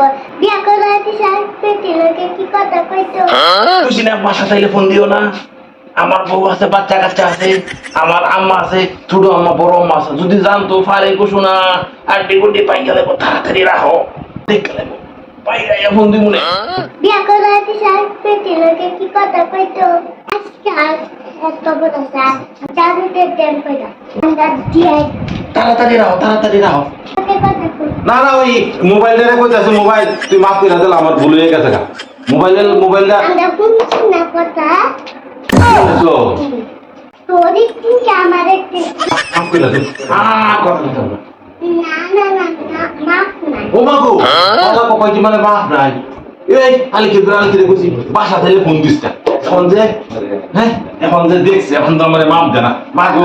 কর। বিয়া করে আইতে সাহেব পেটি লোকে কি কথা কইতো খুশি না বাসা চাইলে ফোন দিও না। আমার বউ আছে বাচ্চা কাচ্চা আছে আমার আম্মা আছে ছোট আম্মা বড় আম্মা আছে। যদি জানতো ফারে কুসু না আড্ডি গুড্ডি পাই গেলে তাড়াতাড়ি রাখো। দেখে নেব পাইরা ফোন দিব না। বিয়া করে সাহেব পেটি লোকে কি কথা কইতো আজকে এত বড় স্যার জাদুতে দেন কইরা আমরা দিয়ে তাড়াতাড়ি রাখো তাড়াতাড়ি রাখো। না না ওই কইতাছে মোবাইল তুই মাফ করে দিলে আমার ভুল হয়ে গেছে গা। মোবাইলের মোবাইলটা না কথা। বুঝছ? তোরই কি আমার একটু মাফ করে দিল আর কথা না। না না না না মাফ নাই। ও মাগো কথা কইছি মানে মাফ নাই? এই আলি কি আলি কি কইছি বাসা থেকে ফোন না এখন যে হ্যাঁ এখন যে দেখছি এখন তো আমার মাফ দে না। মাগো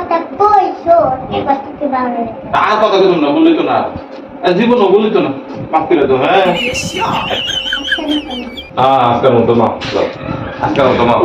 আর কথা কইতাম না বললি তো না। জীবনও বললি তো না। মাফ করে দাও হ্যাঁ। হ্যাঁ আজকের মতো মাফ আজকের মতো মাফ